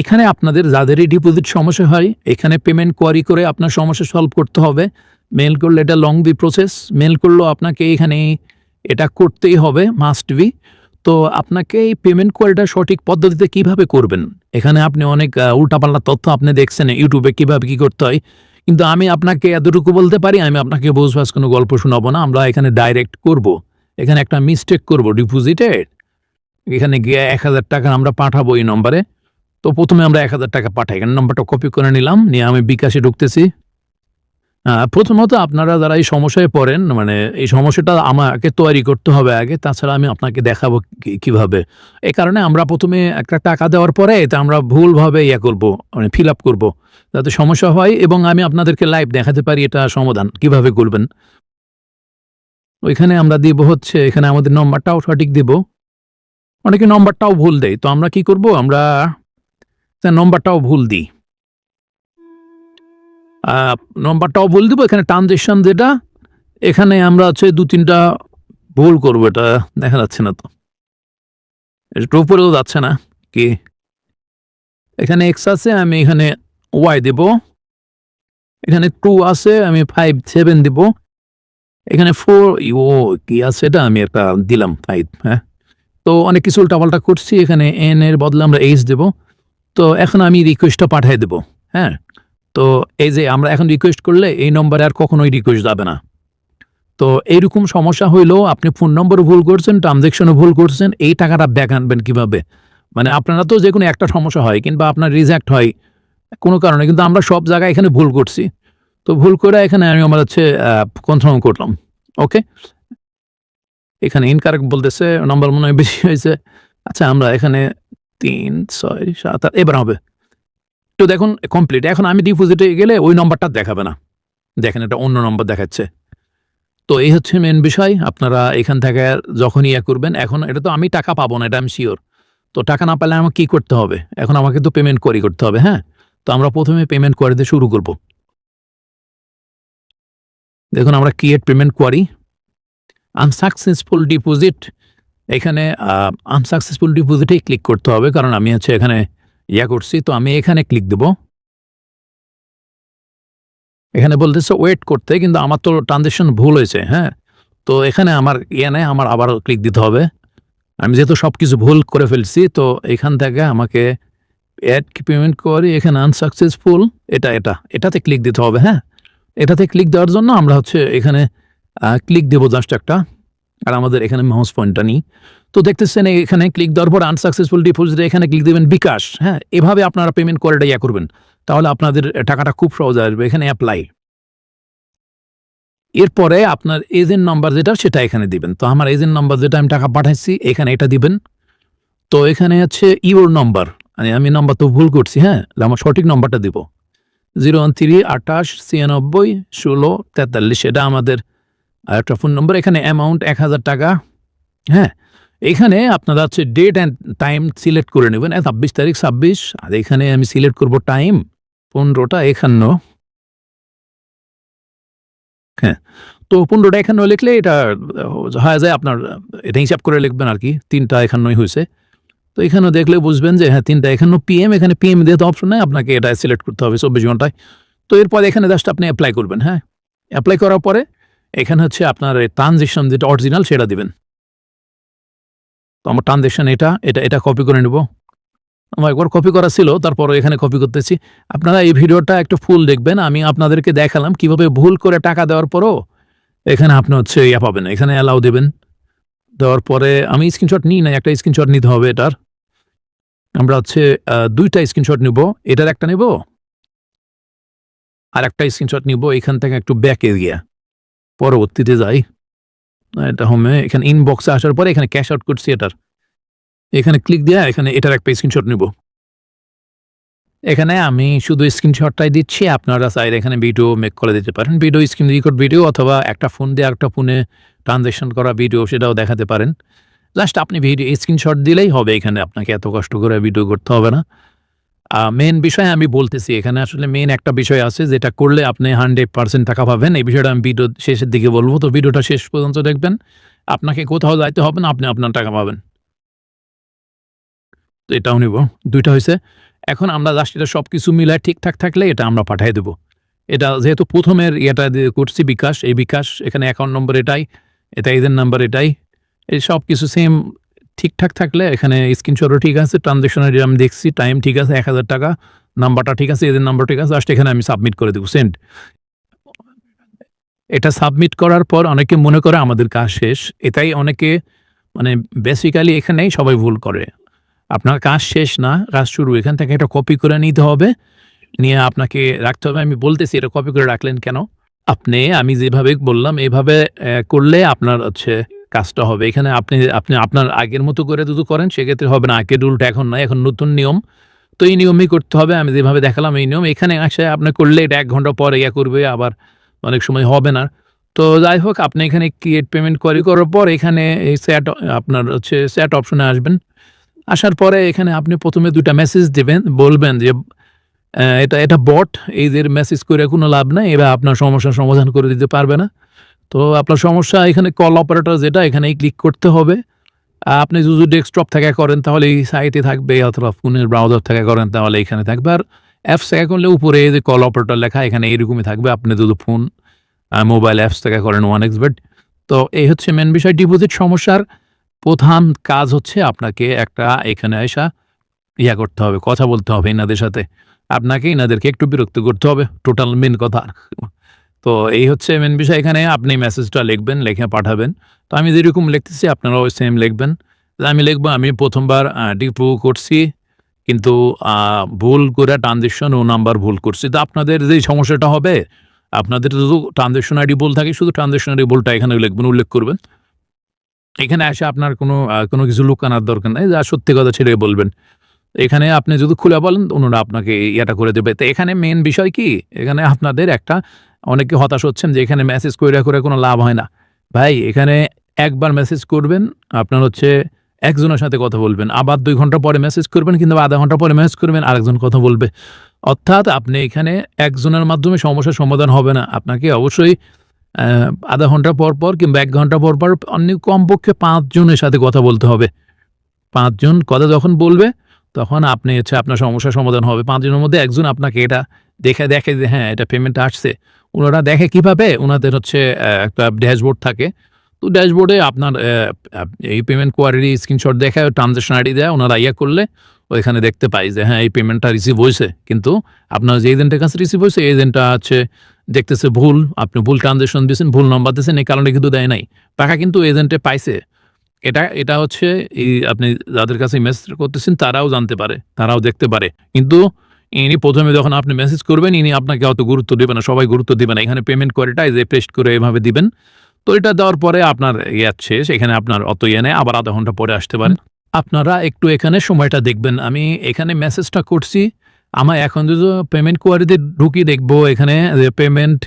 এখানে আপনাদের যাদেরই ডিপোজিট সমস্যা হয় এখানে পেমেন্ট কোয়ারি করে আপনার সমস্যা সলভ করতে হবে। মেল করলে এটা লং বি প্রসেস মেল করলেও আপনাকে এখানে এটা করতেই হবে মাস্ট বি তো আপনাকে এই পেমেন্ট কোয়ারিটা সঠিক পদ্ধতিতে কীভাবে করবেন? এখানে আপনি অনেক আহ, উল্টাপাল্টা তথ্য আপনি দেখছেন ইউটিউবে কীভাবে কি করতে হয়। কিন্তু আমি আপনাকে এতটুকু বলতে পারি আমি আপনাকে বোঝবাস কোনো গল্প শোনাবো না আমরা এখানে ডাইরেক্ট করব। এখানে একটা মিস্টেক করব ডিপোজিটের এখানে গিয়ে এক হাজার টাকা আমরা পাঠাবো এই নম্বরে তো প্রথমে আমরা এক হাজার টাকা পাঠাই। এখানে নম্বরটা কপি করে নিলাম, নিয়ে আমি বিকাশে ঢুকতেছি। প্রথমত আপনারা যারা এই সমস্যায় পড়েন মানে এই সমস্যাটা আমাকে তৈরি করতে হবে আগে, তাছাড়া আমি আপনাকে দেখাবো কীভাবে। এই কারণে আমরা প্রথমে একটা টাকা দেওয়ার পরে এটা আমরা ভুলভাবে ইয়ে করব মানে ফিল আপ করব, যাতে সমস্যা হয় এবং আমি আপনাদেরকে লাইভ দেখাতে পারি এটা সমাধান, কীভাবে করবেন। ওইখানে আমরা দিব হচ্ছে, এখানে আমাদের নম্বরটাও সঠিক দিব। অনেকে নম্বরটাও ভুল দেয়, তো আমরা কি করব? আমরা তা নম্বরটাও ভুল দিই। নম্বরটাও ভুল দিব, এখানে ট্রানজেকশন যেটা, এখানে আমরা হচ্ছে দু তিনটা ভুল করব, এটা দেখা যাচ্ছে না তো। একটু উপরেও যাচ্ছে না, কি? এখানে এক্স আছে, আমি এখানে ওয়াই দেব। এখানে টু আছে, আমি ফাইভ সেভেন দিব। এখানে ফোর ও, কি আছে এটা? আমি একটা দিলাম ফাইভ হ্যাঁ? তো অনেক কিছু উল্টাপাল্টা করছি, এখানে এন এর বদলে আমরা এইচ দেব। তো এখন আমি রিকোয়েস্টটা পাঠিয়ে দেব হ্যাঁ? তো এই যে আমরা এখন রিকোয়েস্ট করলে এই নম্বরে আর কখনোই রিকোয়েস্ট যাবে না। তো এইরকম সমস্যা হইলেও আপনি ফোন নম্বরও ভুল করছেন ট্রানজ্যাকশনও ভুল করছেন, এই টাকাটা ব্যাক আনবেন কীভাবে? মানে আপনারা তো যে কোনো একটা সমস্যা হয় কিংবা আপনার রিজেক্ট হয়, কোনো কারণে, কিন্তু আমরা সব জায়গায় এখানে ভুল করছি। তো ভুল করে এখানে আমি আমার হচ্ছে কনফার্ম করলাম ওকে এখানে ইনকারেক্ট বলতেছে নম্বর মনে হয় বেশি হয়েছে। আচ্ছা আমরা এখানে তিন, ছয়, সাত, আট, এবার হবে। তো দেখুন কমপ্লিট এখন আমি ডিপোজিটে গেলে ওই নম্বরটা দেখাবে না। দেখেন এটা অন্য নম্বর দেখাচ্ছে। তো এই হচ্ছে মেন বিষয়। আপনারা এখান থেকে যখন ইয়ে করবেন, এখন এটা তো আমি টাকা পাবো না, এটা আমি শিওর তো টাকা না পেলে আমাকে কি করতে হবে? এখন আমাকে তো পেমেন্ট করি করতে হবে হ্যাঁ? তো আমরা প্রথমে পেমেন্ট করে দিয়ে শুরু করব। দেখুন, আমরা create payment query unsuccessful deposit এখানে আনসাকসেসফুল ডিপোজিটেই ক্লিক করতে হবে, কারণ আমি হচ্ছে এখানে ইয়া করছি, তো আমি এখানে ক্লিক দেব। এখানে বলতেছে ওয়েট করতে, কিন্তু আমার তো ট্রানজেকশন ভুল হয়েছে হ্যাঁ? তো এখানে আমার ইয়ে নেই, আমার আবার ক্লিক দিতে হবে। আমি যেহেতু সব কিছু ভুল করে ফেলছি, তো এখান থেকে আমাকে অ্যাড পেমেন্ট করি এখানে আনসাকসেসফুল এটা এটা, এটাতে ক্লিক দিতে হবে হ্যাঁ? এটাতে ক্লিক দেওয়ার জন্য আমরা হচ্ছে এখানে ক্লিক দেবো জাস্ট একটা। আর আমাদের এখানে মাউস পয়েন্টটা নিই। তো দেখতেছেন এখানে ক্লিক দেওয়ার পর আনসাকসেসফুল ডিপোজিটে এখানে ক্লিক দেবেন বিকাশ। হ্যাঁ এভাবে আপনারা পেমেন্ট করে ইয়া করবেন। তাহলে আপনাদের টাকাটা খুব সহজে আসবে। এখানে অ্যাপ্লাই এরপরে আপনার এজেন্ট নাম্বার যেটা, সেটা এখানে দিবেন। তো আমার এজেন্ট নাম্বার যেটা, আমি টাকা পাঠাইছি, এখানে এটা দিবেন। তো এখানে হচ্ছে ইওর নাম্বার আমি নাম্বার তো ভুল করছি হ্যাঁ? আমার সঠিক নাম্বারটা দিব। জিরো ওয়ান থ্রি আঠাশ ছিয়ানব্বই ষোলো তেতাল্লিশ। এটা আমাদের একটা ফোন নম্বর এখানে অ্যামাউন্ট এক হাজার টাকা। হ্যাঁ এখানে আপনারা হচ্ছে ডেট অ্যান্ড টাইম সিলেক্ট করে নেবেন। ছাব্বিশ তারিখ ছাব্বিশ, আর এখানে আমি সিলেক্ট করব টাইম পনেরোটা এখান্ন হ্যাঁ তো পনেরোটা একান্ন লিখলে এটা হয়ে যায় আপনার, এটা হিসাব করে লিখবেন আর কি, তিনটা একান্নই হয়েছে। তো এখানে দেখলে বুঝবেন যে হ্যাঁ তিনটা একান্ন পিএম এখানে পিএম তো অপশন নেই, আপনাকে এটা সিলেক্ট করতে হবে চব্বিশ ঘন্টায়। তো এরপর এখানে জাস্ট আপনি অ্যাপ্লাই করবেন হ্যাঁ। অ্যাপ্লাই করার পরে এখানে হচ্ছে আপনার ট্রানজেকশন যেটা অরিজিনাল সেটা দিবেন। তো আমার ট্রানজেকশন এটা এটা এটা কপি করে নেব। আমার একবার কপি করা ছিল তারপর এখানে কপি করতেছি। আপনারা এই ভিডিওটা একটু ফুল দেখবেন, আমি আপনাদেরকে দেখালাম কীভাবে ভুল করে টাকা দেওয়ার পরও এখানে আপনি হচ্ছে ইয়া পাবেন, এখানে অ্যালাউ দেবেন। দেওয়ার পরে আমি স্ক্রিনশট নিই না একটা স্ক্রিনশট নিতে হবে এটার। আমরা হচ্ছে দুইটা স্ক্রিনশট নিব, এটার একটা নেব, আর একটা স্ক্রিনশট নিব, এখান থেকে একটু ব্যাকে গিয়া পরবর্তীতে যাই। এটা হোমে এখানে ইনবক্সে আসার পরে এখানে ক্যাশ আউট করছি এটার। এখানে ক্লিক দিয়ে এখানে এটার একটা স্ক্রিনশট নিব। এখানে আমি শুধু স্ক্রিনশটটাই দিচ্ছি, আপনারা চাইলে এখানে ভিডিও মেক করে দিতে পারেন। ভিডিও স্ক্রিন রেকর্ড ভিডিও অথবা একটা ফোন দিয়ে একটা ফোনে ট্রানজ্যাকশন করা ভিডিও সেটাও দেখাতে পারেন। জাস্ট আপনি ভিডিও স্ক্রিনশট দিলেই হবে এখানে। আপনাকে এত কষ্ট করে ভিডিও করতে হবে না। মেন বিষয় আমি বলতেছি, এখানে আসলে মেন একটা বিষয় আছে যেটা করলে আপনি হান্ড্রেড পার্সেন্ট টাকা পাবেন। এই বিষয়টা আমি ভিডিও শেষের দিকে বলব। তো ভিডিওটা শেষ পর্যন্ত দেখবেন। আপনাকে কোথাও যাইতে হবে না, আপনি আপনার টাকা পাবেন। তো এটাও নিব। দুইটা হয়েছে। এখন আমরা জাস্ট এটা সব কিছু মিলায় ঠিকঠাক থাকলে এটা আমরা পাঠিয়ে দেবো। এটা যেহেতু প্রথমের ইয়েটা করছি বিকাশ, এই বিকাশ এখানে অ্যাকাউন্ট নম্বর এটাই, এটা এদের নাম্বার এটাই, এই সব কিছু সেম ঠিকঠাক থাকলে এখানে স্ক্রিনশটও ঠিক আছে ট্রানজ্যাকশনের আমি দেখছি টাইম ঠিক আছে, এক হাজার টাকা নাম্বারটা ঠিক আছে, এদের নাম্বার ঠিক আছে জাস্ট এখানে আমি সাবমিট করে দেবো সেন্ড এটা সাবমিট করার পর অনেকে মনে করে আমাদের কাজ শেষ, এটাই অনেকে মানে বেসিক্যালি এখানেই সবাই ভুল করে। আপনার কাজ শেষ না, কাজ শুরু, এখান থেকে একটা কপি করে নিতে হবে, নিয়ে আপনাকে রাখতে হবে, আমি বলতেছি এটা কপি করে রাখলেন কেন? আপনি, আমি যেভাবে বললাম, এভাবে করলে আপনার হচ্ছে কাজটা হবে। এখানে আপনি আপনি আপনার আগের মতো করে যদি করেন, সেক্ষেত্রে হবে না। আগের রুলটা এখন নয় এখন নতুন নিয়ম। তো এই নিয়মই করতে হবে, আমি যেভাবে দেখালাম এই নিয়ম। এখানে আসে, আপনি করলে এটা এক ঘণ্টা পরে ইয়ে করবে, আবার অনেক সময় হবে না। তো যাই হোক, আপনি এখানে ক্রিয়েট পেমেন্ট করে করার পর এখানে এই স্যাট আপনার হচ্ছে স্যাট অপশনে আসবেন। আসার পরে এখানে আপনি প্রথমে দুটা মেসেজ দেবেন, বলবেন যে এটা এটা বট এইদের মেসেজ করে কোনো লাভ নাই এবার আপনার সমস্যার সমাধান করে দিতে পারবে না। তো আপনার সমস্যা, এখানে কল অপারেটর যেটা, এখানেই ক্লিক করতে হবে। আপনি যদি ডেস্কটপ থেকে করেন, তাহলে এই সাইটে থাকবে, অথবা ফোনের ব্রাউজার থেকে করেন, তাহলে এখানে থাকবে। আর অ্যাপস থেকে করলে উপরে যে কল অপারেটর লেখা, এখানে এরকমই থাকবে। আপনি যদি ফোন মোবাইল অ্যাপস থেকে করেন ওয়ান এক্সবেট তো এই হচ্ছে মেন বিষয় ডিপোজিট সমস্যার প্রধান কাজ হচ্ছে আপনাকে একটা এখানে আসা ইয়া করতে হবে, কথা বলতে হবে এনাদের সাথে। আপনাকে এনাদেরকে একটু বিরক্ত করতে হবে টোটাল মেন কথা। তো এই হচ্ছে মেন বিষয়। এখানে আপনি মেসেজটা লিখবেন, লিখে পাঠাবেন। তো আমি যেরকম লিখতেছি, আপনারাও সেম লিখবেন। আমি লিখব, আমি প্রথমবার ডিপু করছি, কিন্তু ভুল করে ট্রানজেকশন ও নাম্বার ভুল করছি। তো আপনাদের যে সমস্যাটা হবে, আপনাদের শুধু ট্রানজেকশন আইডি ভুল থাকে, শুধু ট্রানজেকশন আইডি ভুলটা এখানে লিখবেন, উল্লেখ করবেন। এখানে এসে আপনার কোনো কোনো কিছু লুকানোর দরকার নেই, যা সত্যি কথা ছেড়ে বলবেন। এখানে আপনি যদি খুলে বলেন ওনারা আপনাকে ইয়েটা করে দেবে। তো এখানে মেন বিষয় কি? এখানে আপনাদের একটা অনেকে হতাশ হচ্ছেন যে এখানে মেসেজ করে করে কোনো লাভ হয় না। ভাই, এখানে একবার মেসেজ করবেন, আপনার হচ্ছে একজনের সাথে কথা বলবেন। আবার দুই ঘণ্টা পরে মেসেজ করবেন কিন্তু আধা ঘণ্টা পরে মেসেজ করবেন, আরেকজন কথা বলবে। অর্থাৎ আপনি এখানে একজনের মাধ্যমে সমস্যার সমাধান হবে না। আপনাকে অবশ্যই আধা ঘণ্টা পর পর কিংবা এক ঘণ্টা পর পর অন্য কমপক্ষে পাঁচজনের সাথে কথা বলতে হবে। পাঁচজন কথা যখন বলবে, তখন আপনি হচ্ছে আপনার সমস্যার সমাধান হবে। পাঁচজনের মধ্যে একজন আপনাকে এটা দেখে দেখে যে হ্যাঁ এটা পেমেন্ট আসছে। ওনারা দেখে কীভাবে ওনাদের হচ্ছে একটা ড্যাশবোর্ড থাকে। তো ড্যাশবোর্ডে আপনার এই পেমেন্ট কোয়ারিটি স্ক্রিনশট দেখে ট্রানজ্যাকশন আইডি দেয়, ওনারা ইয়ে করলে ওইখানে দেখতে পাই যে হ্যাঁ এই পেমেন্টটা রিসিভ হয়েছে। কিন্তু আপনার যে এজেন্টের কাছে রিসিভ হয়েছে এজেন্টটা হচ্ছে দেখতেছে ভুল, আপনি ভুল ট্রানজ্যাকশন দিয়েছেন, ভুল নাম্বার দিয়েছেন, এই কারণে কিন্তু দেয় নাই। টাকা কিন্তু এজেন্টে পাইছে। এটা এটা হচ্ছে এই আপনি যাদের কাছে মেসেজ করতেছেন, তারাও জানতে পারে, তারাও দেখতে পারে। কিন্তু ইনি প্রথমে যখন আপনি মেসেজ করবেন, ইনি আপনাকে অত গুরুত্ব দেবে না, সবাই গুরুত্ব দেবে না। এখানে পেমেন্ট করেটা যে পেস্ট করে এভাবে দিবেন। তো এটা দেওয়ার পরে আপনার ইয়ে শেষ, এখানে আপনার অত ইয়ে নেই, আবার আধা ঘণ্টা পরে আসতে পারেন। আপনারা একটু এখানে সময়টা দেখবেন। আমি এখানে মেসেজটা করছি, আমার এখন যদি পেমেন্ট কোয়ারিতে ঢুকি দেখব এখানে যে পেমেন্ট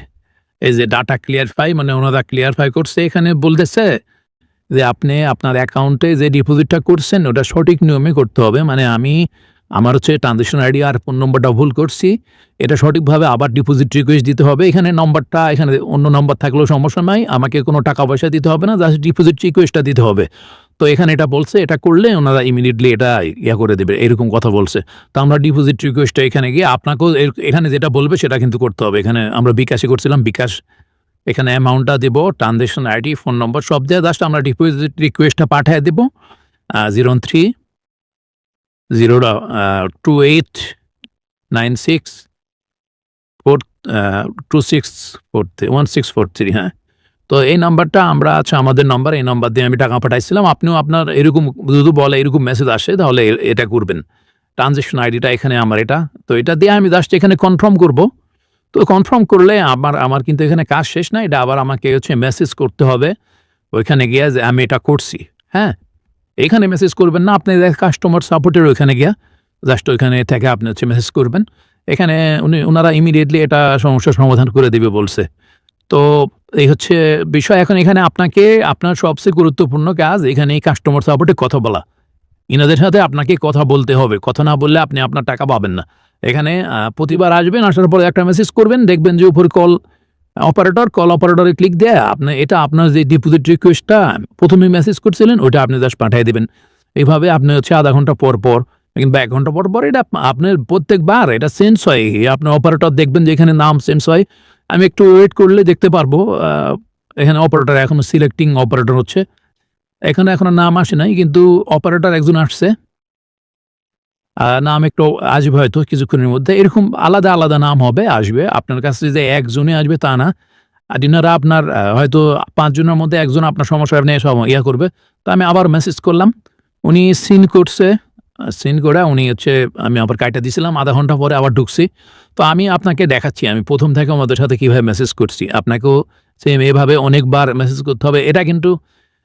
এই যে ডাটা ক্লিয়ারফাই মানে ওনারা ক্লিয়ারফাই করছে, এখানে বলতেছে যে আপনি আপনার অ্যাকাউন্টে যে ডিপোজিটটা করছেন, ওটা সঠিক নিয়মে করতে হবে। মানে আমি আমার হচ্ছে ট্রানজেকশন আইডি আর ফোন নম্বরটা ভুল করছি। এটা সঠিকভাবে আবার ডিপোজিট রিকোয়েস্ট দিতে হবে। এখানে নম্বরটা এখানে অন্য নম্বর থাকলেও সমস্যা নাই। আমাকে কোনো টাকা পয়সা দিতে হবে না জাস্ট ডিপোজিট রিকোয়েস্টটা দিতে হবে। তো এখানে এটা বলছে, এটা করলে ওনারা ইমিডিয়েটলি এটা ইয়া করে দেবে, এরকম কথা বলছে। তো আমরা ডিপোজিট রিকোয়েস্টটা এখানে গিয়ে আপনাকেও এখানে যেটা বলবে সেটা কিন্তু করতে হবে। এখানে আমরা বিকাশে করছিলাম, বিকাশ। এখানে অ্যামাউন্টটা দেবো ট্রানজেকশন আইডি ফোন নম্বর সব দিয়ে জাস্ট আমরা ডিপোজিট রিকোয়েস্টটা পাঠিয়ে দেবো zero three zero two eight nine six four two six four three one six four three হ্যাঁ তো এই নাম্বারটা আমরা আছে আমাদের নাম্বার এই নাম্বার দিয়ে আমি টাকা পাঠাইছিলাম। আপনিও আপনার এরকম যদি বলে এরকম মেসেজ আসে, তাহলে এটা করবেন। ট্রানজেকশন আইডিটা এখানে আমার এটা। তো এটা দিয়ে আমি জাস্ট এখানে কনফার্ম করব। তো কনফার্ম করলে আমার আমার কিন্তু এখানে কাজ শেষ না, এটা আবার আমাকে হচ্ছে মেসেজ করতে হবে। ওইখানে গিয়ে যে আমি এটা করছি হ্যাঁ? এখানে মেসেজ করবেন না, আপনি কাস্টমার সাপোর্টের ওইখানে গিয়া জাস্ট ওইখানে থেকে আপনি হচ্ছে মেসেজ করবেন। এখানে উনি ওনারা ইমিডিয়েটলি এটা সমস্যার সমাধান করে দিবে বলছে। তো এই হচ্ছে বিষয়। এখন এখানে আপনাকে, আপনার সবচেয়ে গুরুত্বপূর্ণ কাজ এখানে এই কাস্টমার সাপোর্টে কথা বলা। ইনাদের সাথে আপনাকে কথা বলতে হবে। কথা না বললে আপনি আপনার টাকা পাবেন না। এখানে প্রতিবার আসবেন, আসার পরে একটা মেসেজ করবেন, দেখবেন যে উপরে কল অপারেটর কল অপারেটরে ক্লিক দেয় আপনি এটা আপনার যে ডিপোজিট রিকোয়েস্টটা প্রথমে মেসেজ করছিলেন, ওইটা আপনি জাস্ট পাঠিয়ে দেবেন। এইভাবে আপনি হচ্ছে আধা ঘণ্টা পর পর কিন্তু এক ঘণ্টা পর পর এটা আপনার প্রত্যেকবার এটা সেন্স হয়। আপনার অপারেটর দেখবেন যে এখানে নাম সেন্স হয়। আমি একটু ওয়েট করলে দেখতে পারব এখানে অপারেটর এখনও সিলেক্টিং অপারেটর হচ্ছে। এখানে এখনও নাম আসে নাই, কিন্তু অপারেটর একজন আসছে। নাম একটু আসবে হয়তো কিছুক্ষণের মধ্যে। এরকম আলাদা আলাদা নাম হবে, আসবে। আপনার কাছে যে একজনে আসবে, তা না। ইনারা আপনার হয়তো পাঁচজনের মধ্যে একজন আপনার সমস্যা নিয়ে সব ইয়া করবে। তো আমি আবার মেসেজ করলাম। উনি সিন করছে। সিন করে উনি হচ্ছে, আমি আবার কাইটা দিয়েছিলাম আধা ঘণ্টা পরে আবার ঢুকছি। তো আমি আপনাকে দেখাচ্ছি, আমি প্রথম থেকে আমাদের সাথে কীভাবে মেসেজ করছি। আপনাকেও সেম এভাবে অনেকবার মেসেজ করতে হবে। এটা কিন্তু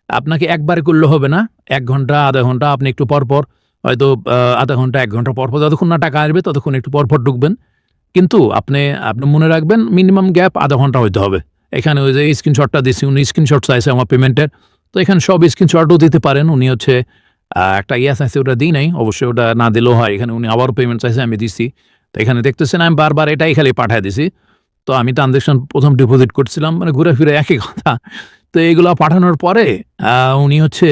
আপনাকে একবার করলে হবে না। এক ঘণ্টা, আধা ঘণ্টা, আপনি একটু পর পর হয়তো আধা ঘণ্টা, এক ঘণ্টা পর পর যতক্ষণ না টাকা আসবে, ততক্ষণ একটু পর পর ঢুকবেন। কিন্তু আপনি আপনি মনে রাখবেন মিনিমাম গ্যাপ আধা ঘণ্টা হইতে হবে। এখানে ওই যে স্ক্রিনশটটা দিচ্ছি উনি স্ক্রিনশট চাইছে আমার পেমেন্টের তো এখানে সব স্ক্রিনশটও দিতে পারেন। উনি হচ্ছে একটা ইয়া চাইছে ওটা দিই নাই। অবশ্যই ওটা না দিলেও হয়। এখানে উনি আবারও পেমেন্ট চাইছে, আমি দিচ্ছি তো এখানে দেখতেছেন, আমি বারবার এটাই খালি পাঠিয়ে দিছি। তো আমি ট্রানজেকশন প্রথম ডিপোজিট করছিলাম মানে ঘুরে ফিরে একই কথা। তো এইগুলো পাঠানোর পরে উনি হচ্ছে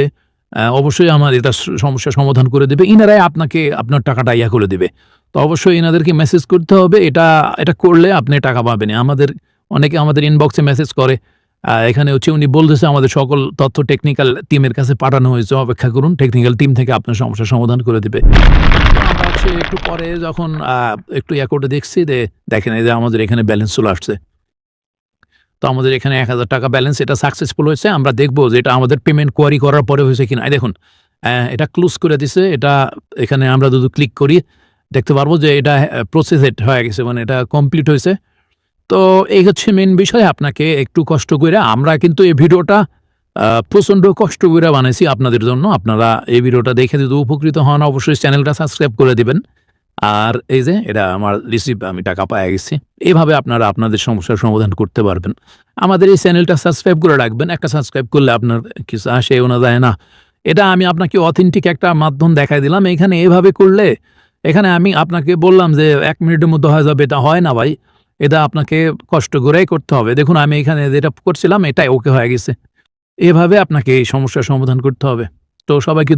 অবশ্যই আমার এটা স- সমস্যার সমাধান করে দেবে। ইনারাই আপনাকে আপনার টাকাটা ইয়া করে দেবে। তো অবশ্যই এনাদেরকে মেসেজ করতে হবে। এটা এটা করলে আপনি টাকা পাবেন। আমাদের, অনেকে আমাদের ইনবক্সে মেসেজ করে। এখানে হচ্ছে উনি বলতেছে, আমাদের সকল তথ্য টেকনিক্যাল টিমের কাছে পাঠানো হয়েছে। অপেক্ষা করুন। টেকনিক্যাল টিম থেকে আপনার সমস্যার সমাধান করে দেবে। একটু পরে যখন একটু ইয়া করে দেখছি যে, দেখেন এই যে আমাদের এখানে ব্যালেন্স চলে আসছে। তো আমাদের এখানে এক হাজার টাকা ব্যালেন্স এটা সাকসেসফুল হয়েছে। আমরা দেখব যে এটা আমাদের পেমেন্ট কোয়ারি করার পরে হয়েছে কিনা। দেখুন এটা ক্লোজ করে দিছে। এটা এখানে আমরা যদি ক্লিক করি, দেখতে পারব যে এটা প্রসেসেড হয়ে গেছে মানে এটা কমপ্লিট হয়েছে। তো এই হচ্ছে মেন বিষয়। আপনাকে একটু কষ্ট করে, আমরা কিন্তু এই ভিডিওটা প্রচণ্ড কষ্ট করে বানাইছি আপনাদের জন্য। আপনারা এই ভিডিওটা দেখে যদি উপকৃত হন, অবশ্যই চ্যানেলটা সাবস্ক্রাইব করে দিবেন। আর এই যে এটা আমার রিসিভ আমি টাকা পাই গেছি। এভাবে আপনারা আপনাদের সমস্যার সমাধান করতে পারবেন। আমাদের এই চ্যানেলটা সাবস্ক্রাইব করে রাখবেন। একটা সাবস্ক্রাইব করলে আপনার কিছু আসে ওনা যায় না। এটা আমি আপনাকে অথেন্টিক একটা মাধ্যম দেখাই দিলাম। এখানে এভাবে করলে, এখানে আমি আপনাকে বললাম যে এক মিনিটের মধ্যে হয়ে যাবে। এটা হয় না ভাই। এটা আপনাকে কষ্ট করেই করতে হবে। দেখুন, আমি এখানে যেটা করছিলাম, এটাই ওকে হয়ে গেছে। এভাবে আপনাকে এই সমস্যার সমাধান করতে হবে। তো সবাইকে